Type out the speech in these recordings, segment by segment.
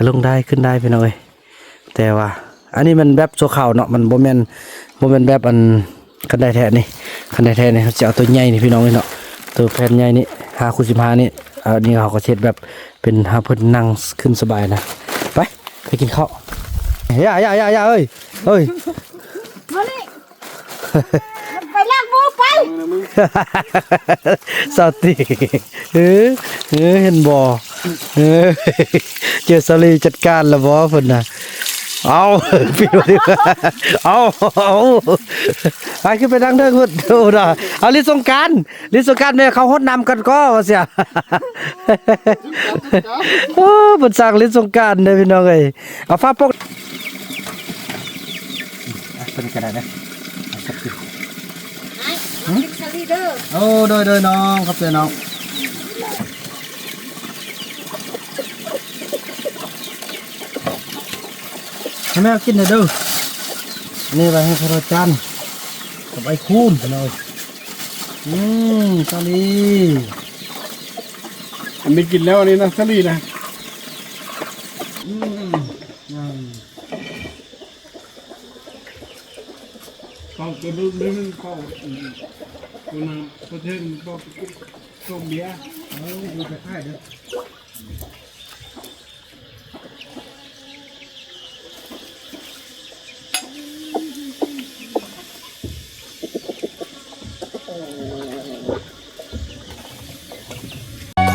ก็ลงได้ขึ้นได้พี่น้องเอ้ยแต่ว่า อันนี้มันแบบโซขาวเนาะมันบ่แม่นบ่แม่นแบบอันคันไดแท้นี่คันไดแท้นี่เขาจะเอาตัวใหญ่นี่พี่น้องเอ้ยเนาะตัวแผ่นใหญ่นี่5คูณ15นี่อันนี้เขาก็เช็ดแบบเป็นหาเพิ่นนั่งขึ้นสบายนะไปไปกินข้าวอย่าอย่าอย่าอย่าเอ้ยเอ้ยมานี่ไปลากบูไปสติเออเออเห็นบ่ เออเจอสลีจัดการแล้วบ่เพิ่นน่ะเอาปิดดิเอาเอาไปขึ้นไปนั่งเด้อคุณดูน่ะเอาลิสงกรารลิสงกรารแม่เขาฮดน้ำกันก็ว่าเสียโอ้เพิ่นสร้างลิสงกรารเด้อพี่น้องเอ้ยเอาฟ้าปกเป็นกระดาษนะไอ้สลีเดอร์โอ้โดยโดยน้องครับเจ้าน้อง แม่กินหน่อยดูนี่ไปให้พระจันทร์กับไอ้คูนไปเลยอืมตอนนี้อันนี้กินแล้วอันนี้นะสลีนะอืมอืมเข้าตัวนึงนึงเข้าอืมตัวน้ำประเทศก็ต้มเบียร์เอาดูไปค่ายเด้อ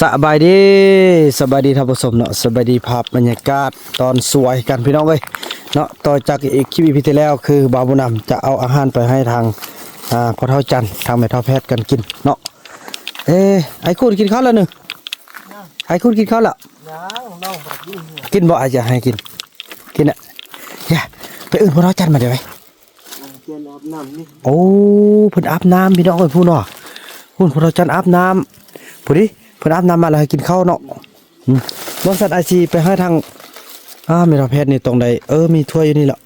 สบายดีสบายดีท่านผู้ชมเนาะสบายดีภาพบรรยากาศตอนสวยกันพี่น้องเอ้ยเนาะต่อจากอีกคลิปอีพีที่แล้วคือบาบุญนำจะเอาอาหารไปให้ทางอ่าพ่อเท่าจันทางแม่เท่าแพทย์กันกินเนาะเอ้ไอ้คุณกินข้าวแล้วหนึ่งไอ้คุณกินข้าวแล้วกินบ่อาจจะให้กินกินอะอย่าไปอื่นพ่อเท่าจันมาเดี๋ยวไปเกียนอโอ้เพิ่นอาบน้ำพี่น้องเอ้ยพูดเนาะพูดพ่อเท่าจันอาบน้ำพูดดิ เพิ่นอาบน้ำมาแล้วให้กินข้าวเนาะอืมบริษัทไอซีไปให้ทางอ่าเมทาแพทย์นี่ตรงใดเออมีถ้วยอยู่นี่แหละ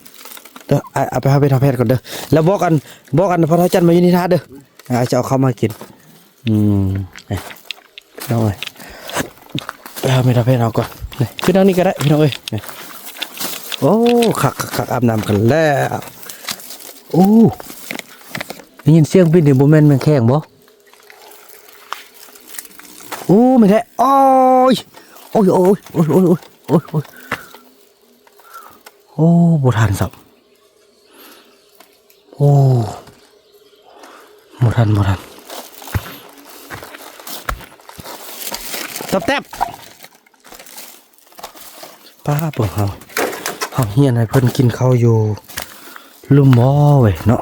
เด้อเอาเอาไปให้เมทาแพทย์ก่อนเด้อแล้วบอกกันบอกกันพระเท่าจันทร์มาอยู่นี่ท่าเด้ออาจะเอาเข้ามากิน อืมนี่พี่น้องเอ้ยไปเอาเมทาแพทย์เอาก่อนนี่ขึ้นทางนี้ก็ได้พี่น้องเอ้ยนี่โอ้ขักขักขักอาบน้ำกันแล้วโอ้ได้ยินเสียงบินถึงโมเมนต์มันแข็งบ่ Ô mày thế. Ôi. Ôi ôi ôi ôi ôi ôi ôi. Ô một hàn rộng. Ô. Một hàn một hàn. Tập tép. Ba bổng hồng. Hồng hiền này phân kinh khao dù. Lùm mò vậy nọ.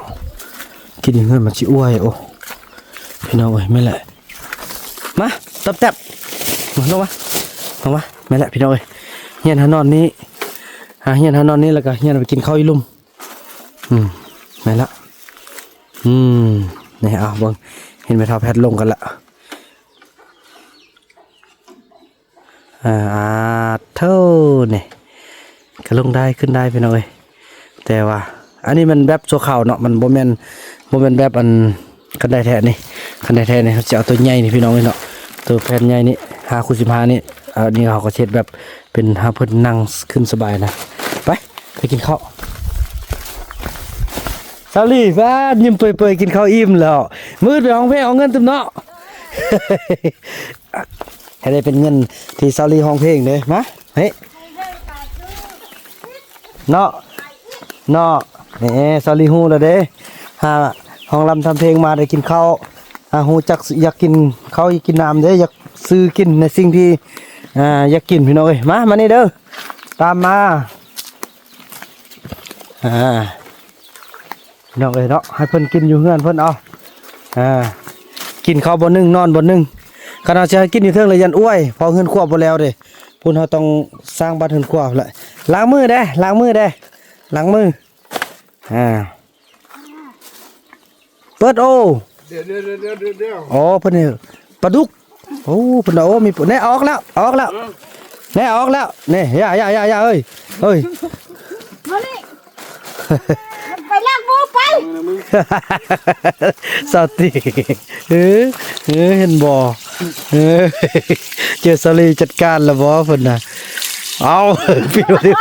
Cái đi người mà chị uai ô. Thì nào vậy mới lại. Má. บป้าเปิดเขาเนาวอยู่ลุ่มอเว้ยเนาะกินอย่างเงี้ยมันชิอ้วยโอ้พี่น้องว้ยไม่แหละมาตับแตบลงมาลงมาไม่ละพี่น้องเอ้ยเฮียนหานอนนี้หาเฮียนหานอนนี้แล้วก็เฮียนไปกินข้าวอีลุ่มอืมไม่ละอืมนี่เอาเบิ่งเห็นไหมท้าแพทลงกันละอ่าเท่านี่ก็ลงได้ขึ้นได้พี่น้องเอ้ยแต่ว่า อันนี้มันแบบโซข่าวเนาะมันโบแมนโบแมนแบบอันคันไดแท้นี่คันไดแท้นี่เขาจะเอาตัวใหญ่นี่พี่น้องเอ้ยเนาะ ตัวแผ่นใหญ่นี่ห้าคูสิบห้านี่อันนี้เขาก็เช็ดแบบเป็นหาเพิ่อนนั่งขึ้นสบายนะ ไป ไปกินข้าวสาลีฟ้ายิ้มเปื่อยๆกินข้าวอิ่มแล้ว มืดไปห้องเพลงเอาเงินเต็มเนาะให้ได้เป็นเงินที่ซาลีห้องเพลงเลยมาเฮ้ยเนาะเนาะนี่ซาลีฮู้แล้วเด้หาห้องลำทำเพลงมาได้กินข้าว หาฮูจักอยากกินข้าวอยากกินน้ำเด้อยากซื้อกินในสิ่งที่อ่าอยากกินพี่น้องเอ้ยมามานี่เด้อตามมาอ่าพี่น้องเอ้ยเนาะให้เพิ่นกินอยู่เฮือนเพิ่นเอาอ่ากินข้าวบนหนึ่งนอนบนหนึ่งขนาดจะกินอยู่เทิงเลยยันอ้วยพอเงินควบบ่แล้วเด้พุ่นเฮาต้องสร้างบ้านเฮือนควบแหละล้างมือเด้ล้างมือเด้ล้างมืออ่าเปิดโอ เดี๋ยวเดี๋ยวเดี๋ยวเดี๋ยวเดี๋ยวเดี๋ยวอ๋อเพิ่นนี่ปลาดุกโอ้เพิ่นเอาโอ้มีปแน่ออกแล้วออกแล้วแน่ออกแล้วนี่อย่าอย่าอย่าอย่าเอ้ยเอ้ยมานี่มันไปลากหมูไปสติเออเออเห็นบ่เออเจอสลีจัดการแล้วบ่เพิ่นน่ะ เอาพี่ว่าดิ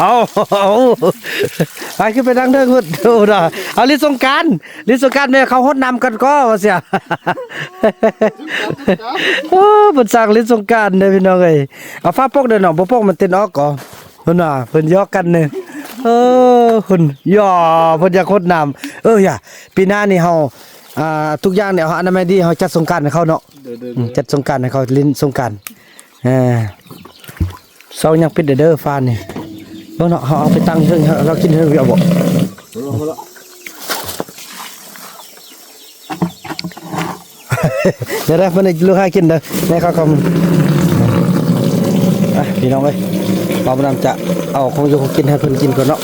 เอาเอาไปขึ้นไปดังเด้อคุณโอ้น่ะเอาลิสงกรารลิสงกรารแม่เขาฮดน้ำกันก็ว่าเสียโอ้เพิ่นสร้างลิสงกรารเด้อพี่น้องเอ้ยเอาฟ้าปกเด้อน้องบ่ปกมันเต้นออกก่อเพิ่นน่ะเพิ่นยอกกันเด้อเออเพิ่นย่อเพิ่นอยากฮดน้ำเอออย่าปีหน้านี่เฮาอ่าทุกอย่างเนี่ยเฮาอนามัยดีเฮาจัดสงกรานต์ให้เขาเนาะเดี๋ยวเดี๋ยวอืมจัดสงกรารให้เขาลิ้นสงกรารเออ เสายังปิดเด้อร์ฟ้านี่เบิ่งเนาะเขาเอาไปตั้งเถิงเรากินเถิงเอาบ่เดี๋ยวได้เพิ่นให้ลูกให้กินเด้อแม่เขาก็อะพี่น้องเอ้ยบ่าวบ่นำจะเอาของอยู่ของกินให้เพิ่นกินก่อนเนาะ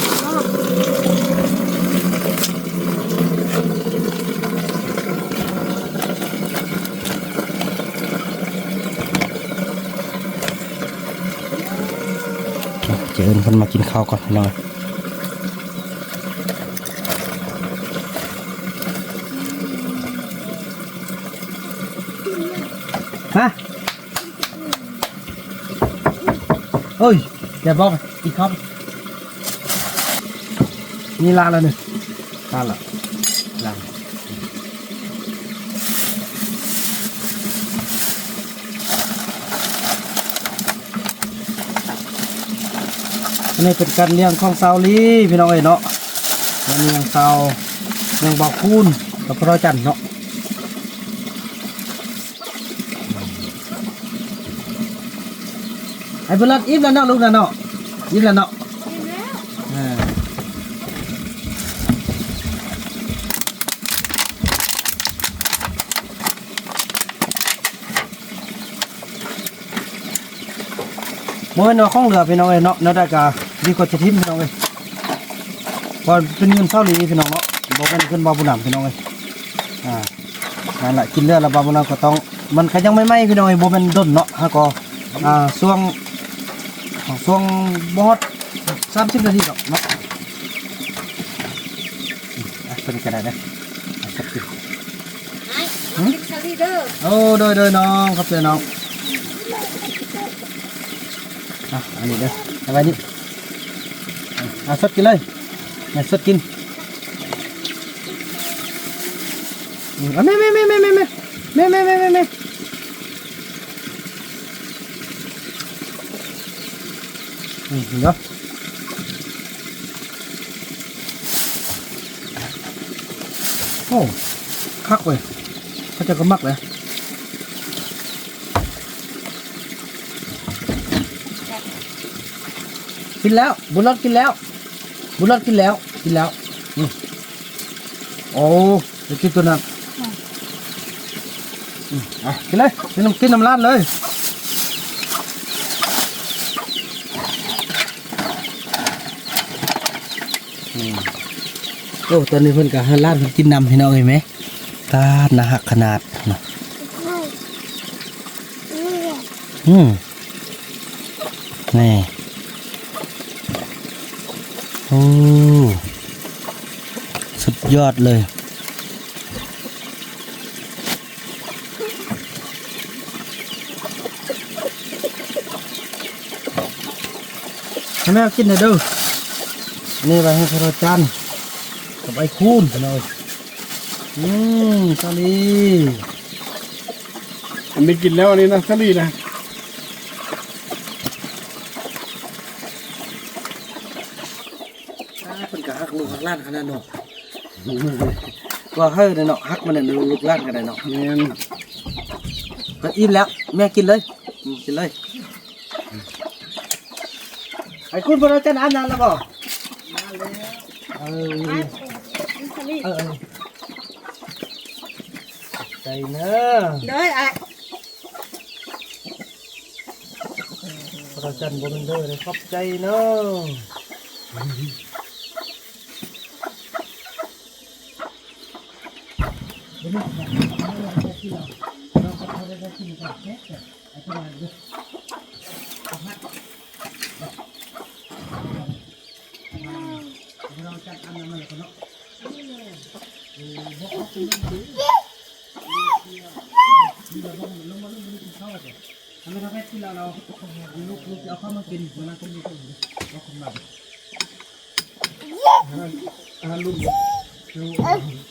เจอเอิ้นเพิ่นมากินข้าวก่อนพี่น้องเอ้ยฮะเอ้ยอย่าบอกอีกครับนี่ลาแล้วนี่ลาแล้ว อันนี้เป็นการเลี้ยงของเซาลีพี่น้องเอ้ยเนาะเลี้ยงเซาเลี้ยงบอกคูนกับพระจันทร์เนาะไอ้เบลล์อิ่มแล้วเนาะลูกนะเนาะอิ่มแล้วเนาะเมื่อเนาะข้องเหลือพี่น้องเอ้ยเนาะเนาะได้กะ ดีกว่าจะทิ้มพี่น้องเอ้ยพอเป็นเงินเท่านี้พี่น้องเนาะบอกเป็นขึ้นบาบุญนำพี่น้องเอ้ยอ่านั่นแหละกินเลือดแล้วบาบุญนำก็ต้อง มันก็ยังไม่ไหม้พี่น้องเอ้ยบ่แม่นด้นเนาะฮะก็อ่าช่วงช่วงบอดสามสิบนาทีหรอกเนาะอืมอะเป็นกระดาษนะอะสักทีไอ้กินสลีเดอร์โอ้โดยโดยน้องครับเจ้น้องอะอันนี้เด้อเอาไว้นี่ อะอะสดกินเลยเนี่ยสดกินอืมอะแม่แม่แม่แม่แม่แม่แม่แม่แม่แม่แม่อืมเดี๋ยวโอ้คั กเว้ยเขาจะก็มักเลยกินแล้ว บุญรอดกินแล้ว บุญรอดกินแล้ว กินแล้วอืมโอ้เดี๋ยวกินตัวนั้นอืมอะกินเลยกินน้ำกินน้ำราดเลยอืมโอ้ตอนนี้เพิ่นกับราดเพิ่นกินน้ำให้น้องเห็นไหมตาดนะหักขนาดนะอืมนี่โอ้สุดยอดเลยให้แม่กินหน่อยเดูนี่ไปให้พระจันทร์กับไอ้คูนหน่อยอืมตอนนี้อันนี้กินแล้วอันนี้นะสลีนะ ลานขนาดนาะว่าเฮ้ยเนาะฮักมันในี่ยลูกล้านกันเนาะนี่ยก็อิ่มแล้ว แม่กินเลยกินเลยไอ้คุณพอเราจะนานนานแล้วก็เออเออใจเนอะเลยอะพระจันทร์บนเด้อเลยขอบใจเนอะ ทำไมเราแค่ที่เราเ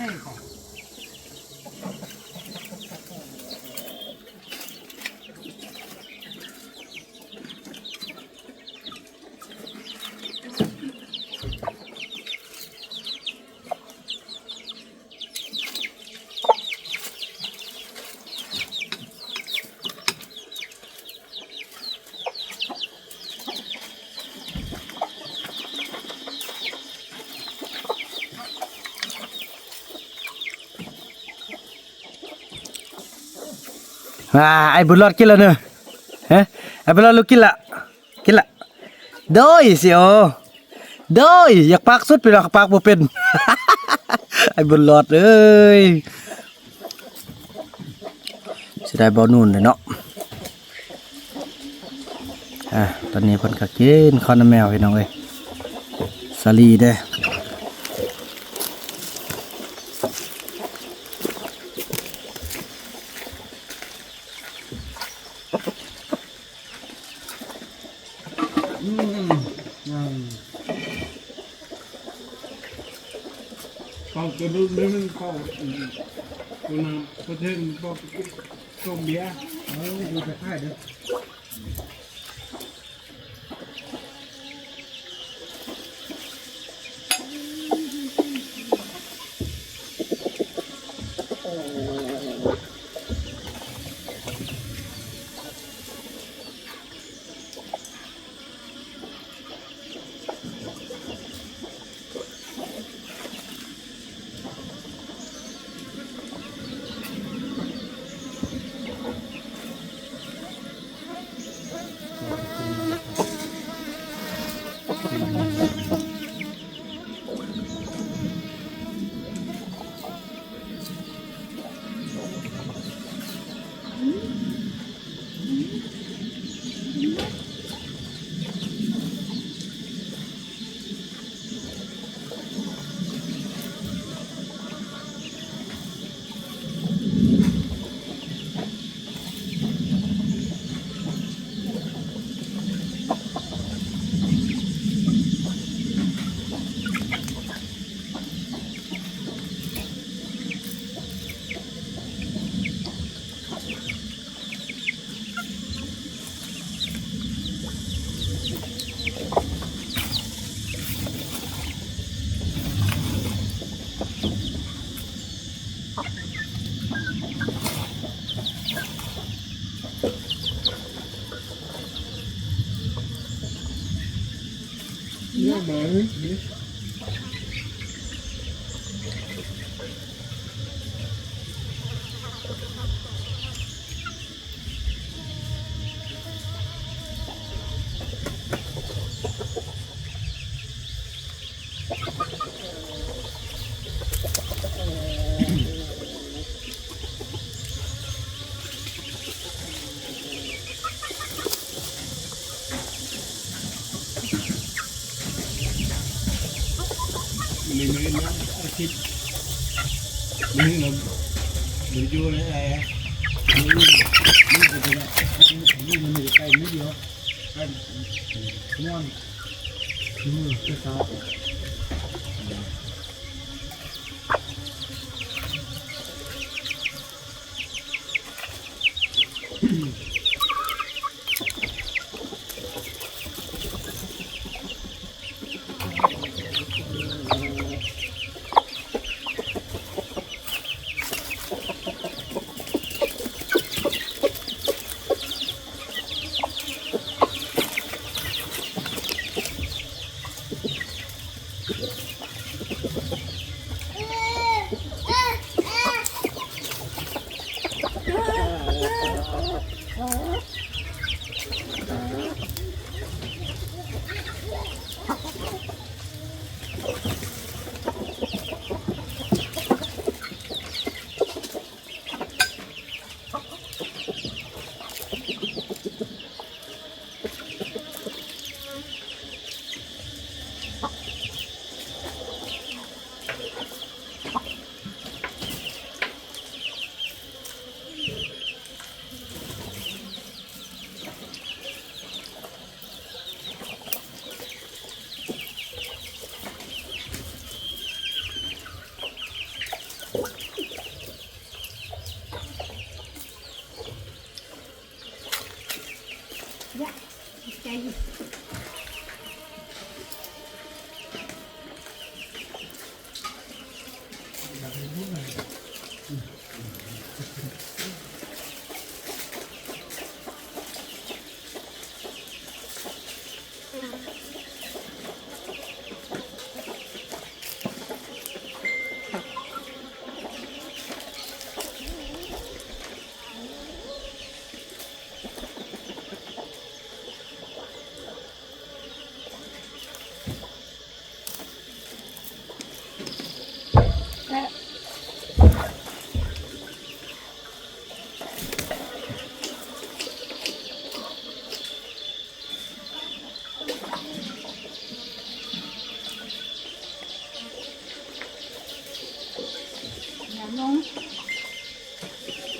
Hey. อ่าไอ้บุญรอดกินแล้วเนอะฮะไอ้บุญรอดลูกกินละกินละโดยเสียวโดยอยากปากสุดไปหรอกปากบ่เป็น ไอ้บุญรอดเอ้ยสิได้บ่นู่นเลยเนาะอะตอนนี้เพิ่นก็กินข้าวน้ำแมวพี่น้องเอ้ยสาลีเด้อ เขาจะดูนึงเขาตัวน้ำประเทศก็ต้ม เบียร์เอาอดูไปค่ายเด้อ เยอะ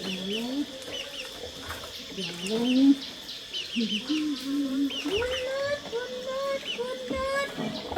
อย่าลงอย่าลงคุณเลิศคุณเลิศคุณเลิศคุณเลิศ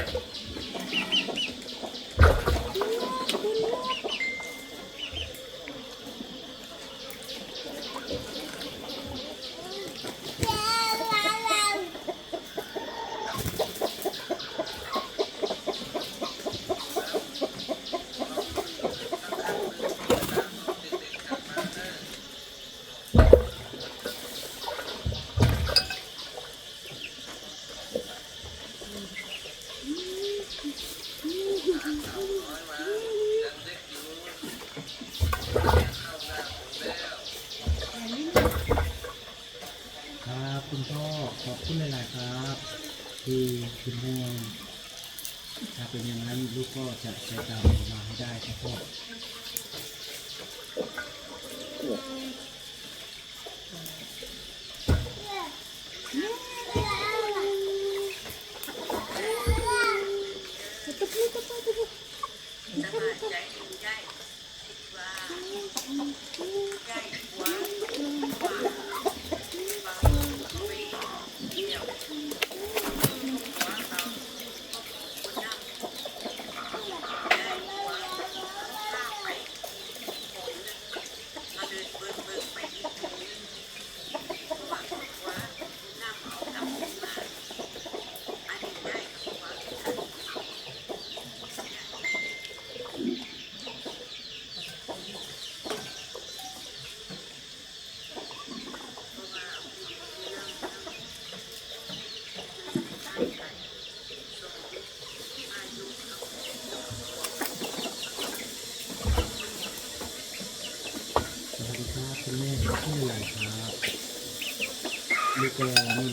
คุณพ่อขอบคุณหลายๆครับ ที่คุณห่วงถ้าเป็นอย่างนั้นลูกก็จะใช้ตามมาให้ได้ครับพ่อ สวัสดีครับคุณแม่ชื่ออะไรครับลูกก็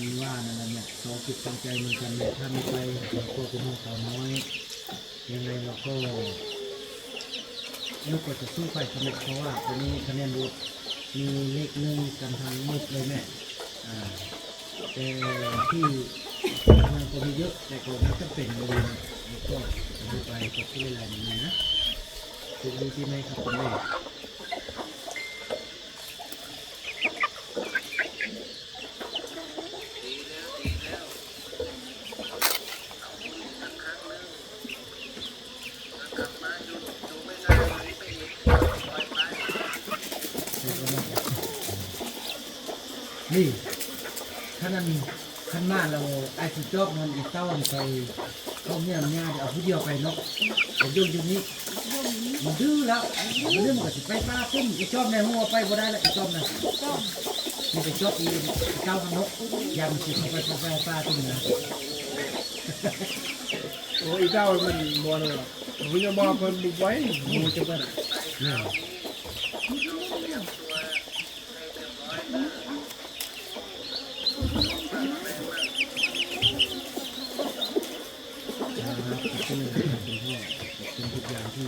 มีว่านั่นแหละเนี่ยเราคิดตั้งใจเหมือนกันเนี่ยถ้าไม่ไปเราก็เป็นห้องสาวน้อย ยังไงเราก็ลูกก็จะสู้ไปสำเร็จเพราะว่าตัวนี้คะแนนบวกมีเลขหนึ่งกันทางมืดเลยแม่อ่าแต่ ที่มันก็มีเยอะแต่ก็ไม่จะเป็นเลยนะแล้วก็ดูไปก็ชื่อะไรนี่นะคือดูที่ไหมครับคุณแม่ นี่ท่านั้นท่านมาเราไอ้ สุดยอดมันอีเต้าไปเขาเนี่ยมันง่ายเอาผู้เดียวไปเนาะแต่ยุ่งอยู่นี้มันดื้อแล้วมันเรื่องมันก็สิไปป้าขึ้นอีจอบในหัวไปบ่ได้ละอีจอบนะนี่ไปจอบอีเต้ามันนกยามสิไปไปป้าป้าขึ้นนะโอ้ยเจ้ามันบ่เลยหรอกมันจะบอกมันบุกไว้มันจะไปไหน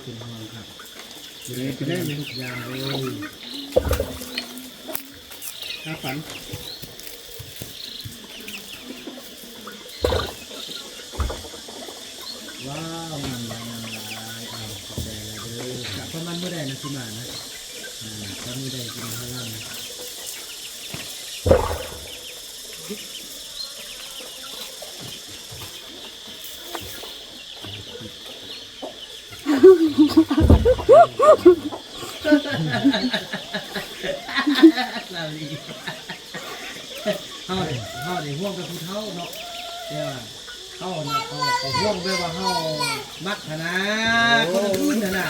เป็นห่วงครับอยู่ในเป็นได้ทุกอย่างเลยถ้าฝัน เราดีเฮาเนี่ยเฮาเนี่ยห่วงกับผู้เฒ่าเนาะแต่ว่าเฮาน่ะเขาเขาห่วงแบบว่าเฮามักขนาดคนอื่นน่ะน่ะ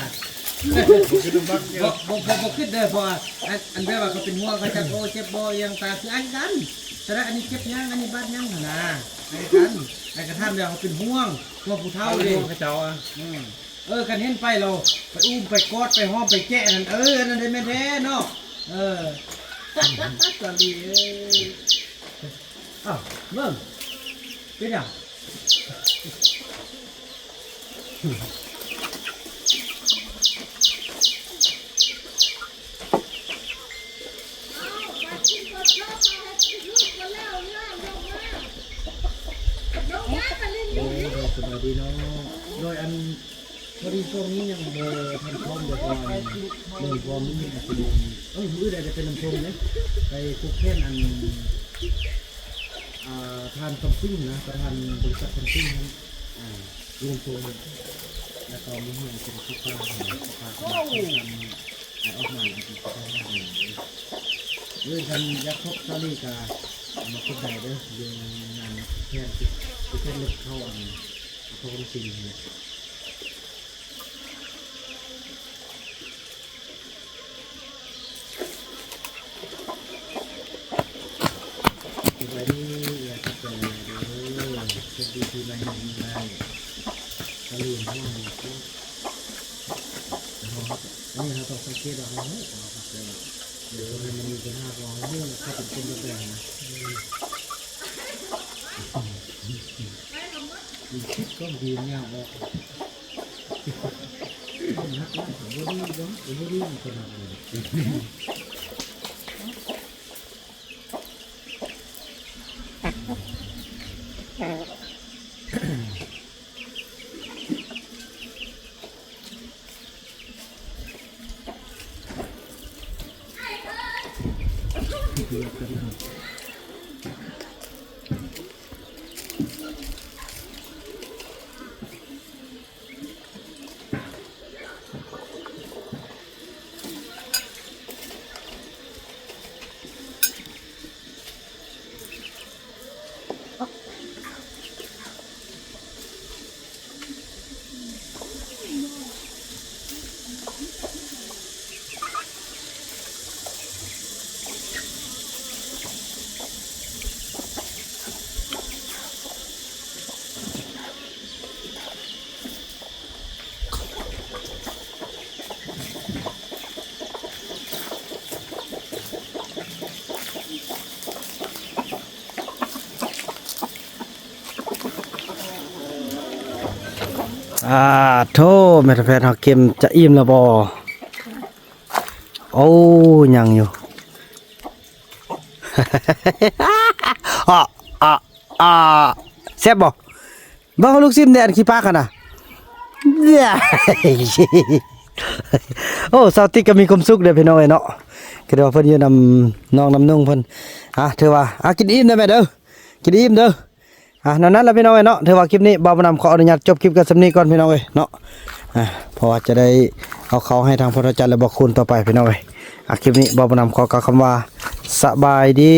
คือต้องบักเยบ่อะบ่บ่บ่คิดเด้อเพราะว่าอันอันแบบว่าเขาเป็นห่วงเขาจะโอ้เจ็บบ่ยังตาคืออันกันแต่ละอันนี้เจ็บยังอันนี้บาดยังหั่นน่ะไอ้กันไอ้กระทำแล้วเขาเป็นห่วงห่วงผู้เฒ่าเอาเด้พระเจ้าอะ อืม เออกันเห็นไปเราไปอุ้มไปกอดไปห้อมไปแกะนั่นเออนั่นได้แม่นแท้เนาะเออสาลีเอ้ยอ้าวเบิ่งเป็นหยังโอ้ยสบายดีเนาะโดยอัน พอดีช่วงนี้ยังเบ่ทันพร้อมเดี๋ยวก่อนเรื่องความนี่อาจจะดูเอ้ยมือใดจะเป็นน้ำชมเนี่ยไปคุกเข่นอันทานคอมซิ่งนะประธานบริษัทคอมซิ่งนั้นอ่ารวมตัวแล้วก็มีเงินเป็นคุกค้าของคุกค้าสมาชิกทำออกมาเป็นคุกค้าเรื่องกันยักษ์ครบซาลีกามาคุกใดเด้อเรื่องงานแค่คุกแค่เลือกเข้าอันเข้าคอมซิ่งเนี่ย สวัสดีอยากจะเจอเด้อสวัสดีที่มาเห็นได้ก็ลืมห้องนี้ก็อันนี้เราต้องสังเกตว่าเขาเฮ้ยเราสังเกตเดี๋ยวมันมีปัญหาของเรื่องถ้าเป็นคนแบบนะมีคิดก็ดีเนี่ยบอกนักล่าผมไม่ได้บ้างผมไม่ได้ขนาด นี้ อ่าโทแม่แพทย์เฮาเค็มจะอิ่มแล้วบ่โอ้ยังอยู่อะอะอะแซ่บบ่บ่เอาลูกซิมแดนขี้ปากกันนะเย้โอ้สาวติ๊กก็มีความสุขเด้อพี่น้องเอ้ยเนาะคือว่าเพิ่นอยู่นำน้องนำนุ่งเพิ่นอะถือว่าอะกินอิ่มเด้อแม่เด้อกินอิ่มเด้อ อะนั่นนั้นแล้วพี่น้องเอ้ยเนาะถือว่าคลิปนี้บ่าวนำขออนุญาตจบคลิปกันสำนีก่อนพี่น้องเอ้ยเนาะอะเพราะว่าจะได้เอาเขาให้ทางพระอาจารย์และบอกคุณต่อไปพี่น้องเอ้ยอะคลิปนี้บ่าวนำขอกล่าวคำว่าสบายดี